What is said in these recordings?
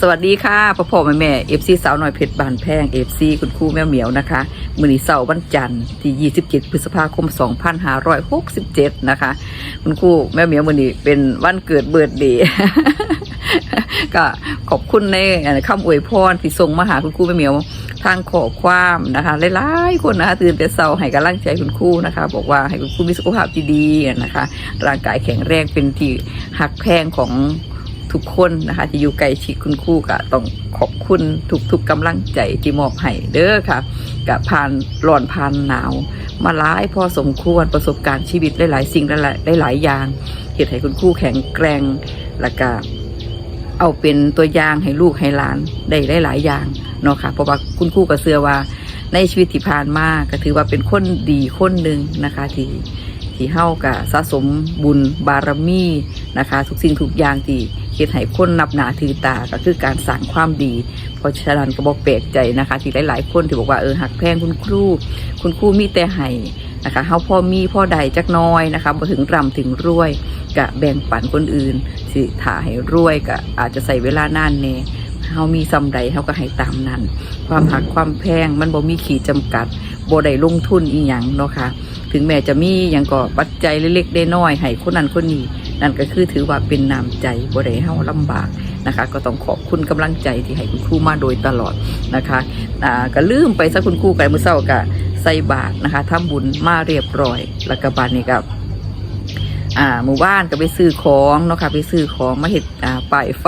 สวัสดีค่ะพ่อพ่อแม่แม่เอฟซีสาวน้อยเพชรบานแพงเอฟซีคุณครูแม่เหมียวนะคะ มือนีเสาร์วันจันทร์ที่ 27 พฤษภาคม 2567 นะคะ คุณครูแม่เหมียวมือนีเป็นวันเกิดเบิร์ดเดย์ก็ขอบคุณในคำอวยพรที่ส่งมาหาคุณครูแม่เหมียว ทางขอความนะคะหลายๆคนนะคะตื่นแต่เช้าให้กำลังใจคุณครูนะคะ บอกว่าให้คุณครูมีสุขภาพที่ดีนะคะ ร่างกายแข็งแรงเป็นที่หักแพงของ ทุกคนนะคะ ที่อยู่ใกล้ชิดคุณครูก็ต้องขอบคุณทุกๆกำลังใจที่มอบให้เด้อค่ะกับผ่านร้อนผ่านหนาว มาหลายพอสมควรประสบการณ์ชีวิตหลายๆสิ่งหลายๆหลายอย่างเหตุให้คุณครูแข็งแกร่งแล้วก็เอาเป็นตัวอย่างให้ลูกให้หลานได้หลายๆอย่างเนาะค่ะเพราะว่าคุณครูก็เชื่อว่าในชีวิตที่ผ่านมาก็ถือว่าเป็นคนดีคนหนึ่งนะคะที่ที่เฮากะสะสมบุญบารมีนะคะ ทุกสิ่งทุกอย่างที่ เฮ็ดให้คนนับหนาถือตาก็คือการสร้างความดี เพราะฉะนั้นก็บอกแปลกใจนะคะ ที่หลาย ๆ คนที่บอกว่าเออหักแพงคุณครูคุณครูมีแต่ให้นะคะเฮาพ่อมีพ่อใดจักน้อยนะคะบ่ถึงร่ำถึงรวยกะแบ่งปันคนอื่น สิถ่าให้รวยก็อาจจะใส่เวลานานแน่เฮามีซำใดเฮาก็ให้ตามนั้น ความหักความแพงมันบ่มีขีดจำกัดบ่ได้ลงทุนอีหยังเนาะค่ะ ถึงแม้จะมีอย่างก็ปัจจัยเล็กๆได้น้อยให้คนนั้นคนนี้ นั่นก็คือถือว่าเป็นน้ำใจบ่ได้เฮาลำบากนะคะ ก็ต้องขอบคุณกำลังใจที่ให้คุณครูมาโดยตลอดนะคะอ่าก็ลืมไปซะคุณครูไก่มือเศร้าก็ใส่บาตรนะคะทำบุญมาเรียบร้อย แล้วก็บานนี้ก็อ่าหมู่บ้านก็ไปซื้อของเนาะค่ะไปซื้อของมาเห็ดอ่าป้ายไฟ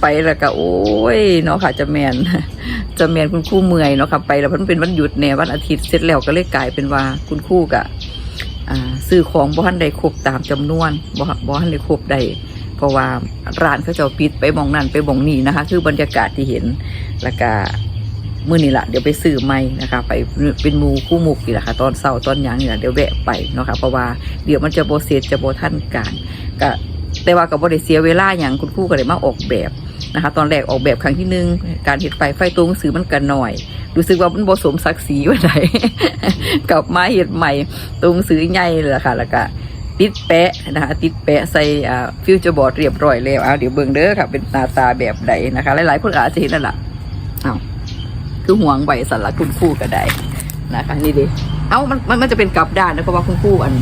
ไปแล้วก็โอ้ยเนาะค่ะจะแมนจะแมนคุณครู่เมื่อยเนาะค่ะไปแล้วมันเป็นวันหยุดเนี่ยวันอาทิตย์เสร็จแล้วก็เลยกลายเป็นว่าคุณครู่กะ ซื้อของบ่ทันได้ครบตามจำนวนบ่บ่ทันได้ครบได้เพราะว่าร้านเขาจะปิดไปมองนั่นไปมองนี่นะคะ คือบรรยากาศที่เห็นแล้วก็มื่อนี้ละเดี๋ยวไปซื้อใหม่นะคะไปเป็นมูคู่มุกนี่แหละค่ะตอนเช้าตอนยังนี่แหละเดี๋ยวแวะไปเนาะค่ะเพราะว่าเดี๋ยวมันจะโบเสร็จะโบทันการก็แต่ว่ากับบริเสียเวลาอย่างคุณครู่ก็เลยมาออกแบบ นะคะ ตอนแรกออกแบบครั้งที่หนึ่งการเห็ดไฟไฟตัวหนังสือมันกันหน่อย รู้สึกว่ามันผสมศักดิ์ศรีว่าไหนกลับมาเห็ดใหม่ตัวหนังสือใหญ่เลยะค่ะแล้วก็ติดแปะนะคะติดแปะใส่อ่าฟิวเจอร์บอร์ดเรียบร้อยแล้วอ่าเดี๋ยวเบิ่งเด้อค่ะเป็นหน้าตาแบบใดนะคะ หลายๆคนอาจจะเห็นนั่นแหละอ้าวคือห่วงใบสันละคุณครู่ก็ได้นะคะนี่ดิเอ้ามันมันจะเป็นกลับด้านนะเพราะว่าคุณครู่อัน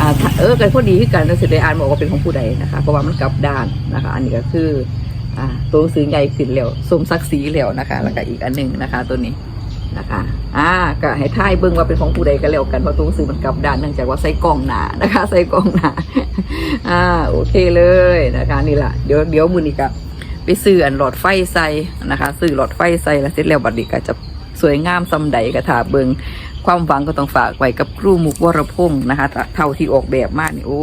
อเออกันพอดีที่กันแล้วเสร็จได้อ่านบอกว่าเป็นของผู้ใดนะคะเพราะว่ามันกลับด้านนะคะ อันนี้ก็คือ อ่าตัวหนังสือใหญ่ขึ้นแล้วสมศักดิ์ศรีแล้วนะคะ แล้วก็อีกอันหนึ่งนะคะ ตัวนี้นะคะอ่าก็ให้ท่ายเบิ่งว่าเป็นของผู้ใดก็แล้วกันเพราะตัวหนังสือมันกลับด้านเนื่องจากว่าใส่กล่องหนานะคะใส่กล่องหนาอ่าโอเคเลยนะคะนี่แหละเดี๋ยวเดี๋ยวมือนี้ก็ไปซื้ออันหลอดไฟใส่นะคะซื้อหลอดไฟใส่แล้วเสร็จแล้วบัดนี้ก็จะสวยงามซำใดก็ถาเบิงความหวังก็ต้องฝากไว้กับครูมุกวรพงศ์นะคะ เท่าที่ออกแบบมากนี่โอ้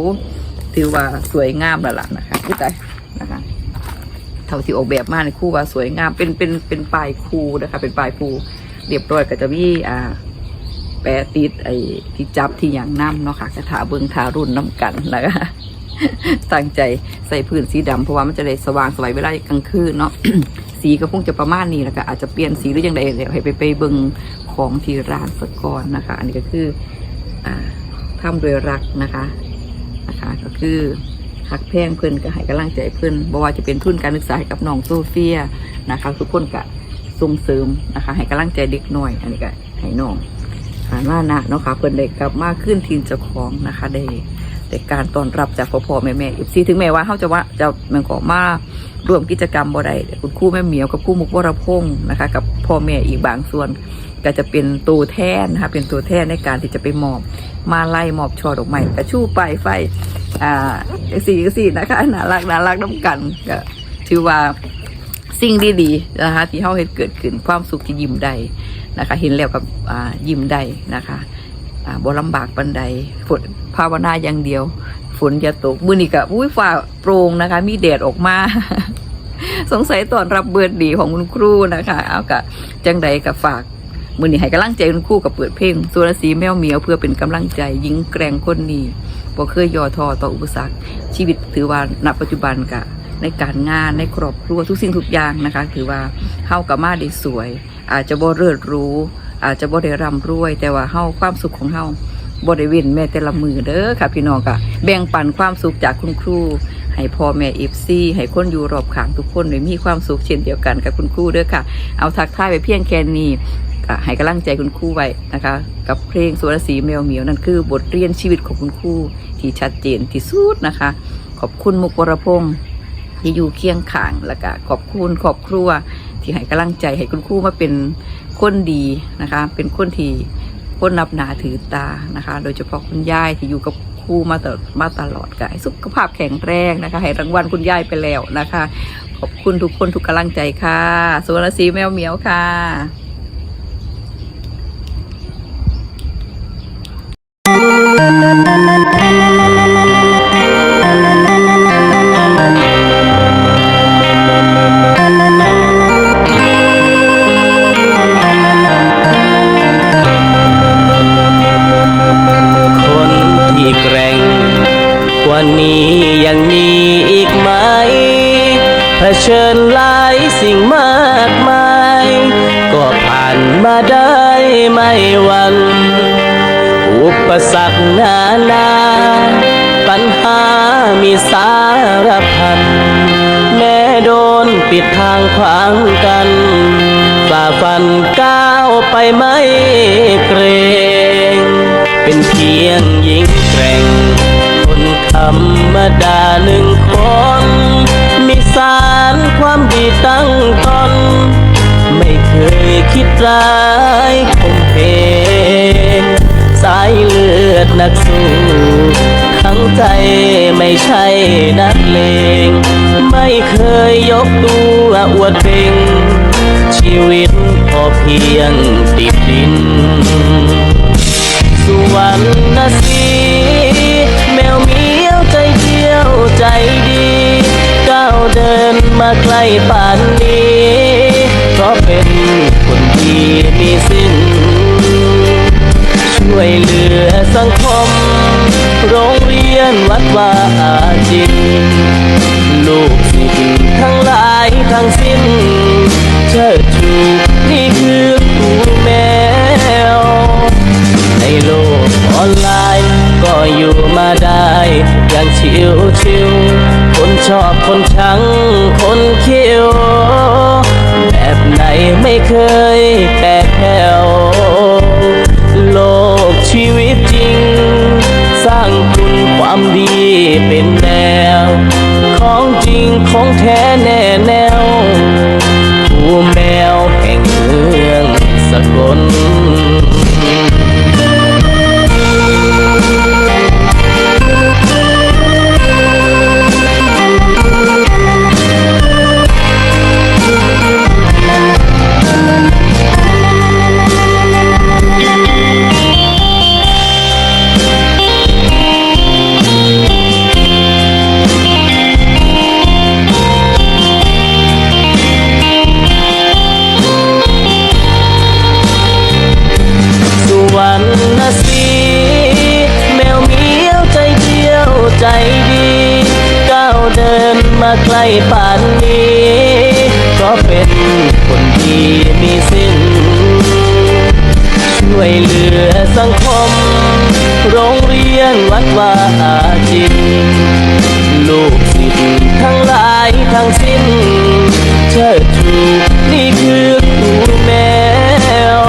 ถือว่าสวยงามแล้วล่ะนะคะผู้ใจนะคะ ท่าที่ออกแบบมาในคู่ว่าสวยงามเป็นเป็นเป็นปลายคูนะคะ เป็นปลายคูเรียบร้อยก็จะมีอ่าแปะติดไอ้ที่จับที่อย่างน้ำเนาะค่ะกระถาเบิงทารุ่นน้ำกันนะคะตั้งใจใส่พื้นสีดำเพราะว่ามันจะได้สว่างสวยเวลากลางคืนเนาะสีก็คงจะประมาณนี้แล้วก็อาจจะเปลี่ยนสีหรือยังไงเดี๋ยวให้ไปไปเบิงของที่ร้านสกก่อนนะคะ อันนี้ก็คืออ่าทำโดยรักนะคะนะคะก็คือ หักแพงเพิ่นก็ให้กำลังใจเพิ่นบ่ว่าจะเป็นทุนการศึกษาให้กับน้องโซเฟียนะคะทุกคนก็ส่งเสริมนะคะ ให้กำลังใจเด็กหน้อย อันนี้ก็ให้น้องผ่านว่านะเนาะค่ะเพิ่อนได้กลับมาขึ้นทีมเจ้าของนะคะได้ได้การต้อนรับจากพ่อพ่อแม่แม่อีซีถึงแม้ว่าเขาจะว่าจะมันก็มาร่วมกิจกรรมบ่ได้แต่คุณครูแม่เหมียวกับครูมุกวรพงศ์นะคะ กับพ่อแม่อีกบางส่วน ก็จะเป็นตัวแทนนะคะเป็นตัวแทนในการที่จะไปมอบมาไล่มอบช่อดอกไม้กระชูปลายไฟอ่าสีสีนะคะน่ารักน่ารักน้ำกันก็ถือว่าสิ่งดีๆนะคะที่เขาเห็นเกิดขึ้นความสุขที่ยิ้มได้นะคะ เห็นแล้วกับอ่ายิ้มได้นะคะอ่าบ่ลำบากปันใดฝนภาวนาอย่างเดียว ฝนจะตกมือนี้ก็อุ้ยฟ้าโปร่งนะคะ มีแดดออกมา สงสัยตอนรับเบิร์ดดีของคุณครูนะคะ เอากะจังใดกับฝาก มือนี้ให้กำลังใจคุณครูกับเปิดเพลงสุรศรีแมวเหมียวเพื่อเป็นกำลังใจยิงแกร่งคนนี้บ่เคยย่อท้อต่ออุปสรรค ชีวิตถือว่าณปัจจุบันกะในการงานในครอบครัวทุกสิ่งทุกอย่างนะคะ ถือว่าเฮากับมาได้สวย อาจจะบ่เลิศรู้ อาจจะบ่ได้ร่ำรวย แต่ว่าเฮาความสุขของเฮาบริเวณแม่แต่ละมือเด้อค่ะพี่น้องก็แบ่งปันความสุขจากคุณครู ให้พ่อแม่เอฟซีให้คนอยู่รอบข้างทุกคนได้มีความสุขเช่นเดียวกันกับคุณครูเด้อค่ะ เอาทักทายไปเพียงแค่นี้ ให้กำลังใจคุณครูไว้นะคะ กับเพลงสุรศรีแมวเหมียวนั่นคือบทเรียนชีวิตของคุณครูที่ชัดเจนที่สุดนะคะ ขอบคุณมุกวรพงษ์ที่อยู่เคียงข้างแล้วก็ขอบคุณครอบครัว ที่ให้กำลังใจให้คุณครูมาเป็นคนดีนะคะ เป็นคนที่คนนับหนาถือตานะคะ โดยเฉพาะคุณยายที่อยู่กับครูมาตลอดมาตลอดกายสุขภาพแข็งแรงนะคะ ให้รางวัลคุณยายไปแล้วนะคะ ขอบคุณทุกคนทุกกำลังใจค่ะสุวรรณศรีแมวเหมียวค่ะ คนที่แกร่งกว่านี้ยังมีอีกไหมเผชิญหลายสิ่งมากมาย ก็ผ่านมาได้ไม่หวัน ปสรรคนานา ปัญหามีสารพัน แม้โดนปิดทางขวางกัน ฝ่าฟันก้าวไปไม่เกรง เป็นเพียงหญิงแกร่ง คนธรรมดาหนึ่งคน มีสารความดีตั้งตนไม่เคยคิดร้าย ดนักสู้ทั้งใจไม่ใช่นักเลง ไม่เคยยกตัวอวดเป่งชีวิตพอเพียงติดดิน สุวรรณสีแมวเมียวใจเดียวใจดีก้าวเดินมาใกล้ป่านนี้เพราะเป็นคนดีมีสิ้น ช่วยเหลือสังคม โรงเรียนวัดว่าอาจินลูกศิษย์ทั้งหลายทั้งสิ้น เชิดชูนี่คือครูแมว ในโลกออนไลน์ ก็อยู่มาได้ อย่างชิวชิวคนชอบคนชังคนเคี้ยวแบบไหนไม่เคยแตกแถว ดีเป็นแนวของจริงของแท้แน่แนวผู้แมวแห่งเมืองสกล วรรณสีแมวเมียวใจเดียวใจดีก้าวเดินมาใกล้ป่านนี้ก็เป็นคนดีมีสิ้น ช่วยเหลือสังคม โรงเรียนวัดว่าอาจินลูกศิษย์ทั้งหลายทั้งสิ้น เชิดชูนี่คือครูแมว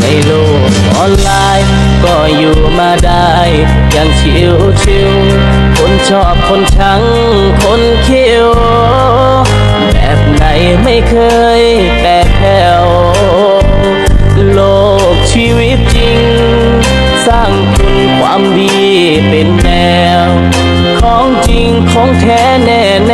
ในโลก ออนไลน์ ก็อยู่มาได้อย่างชิวชิวคนชอบคนชังคนเคียวแบบไหนไม่เคยแตกแถวโลกชีวิตจริง สร้างคุณความดีเป็นแนว ของจริงของแท้แน่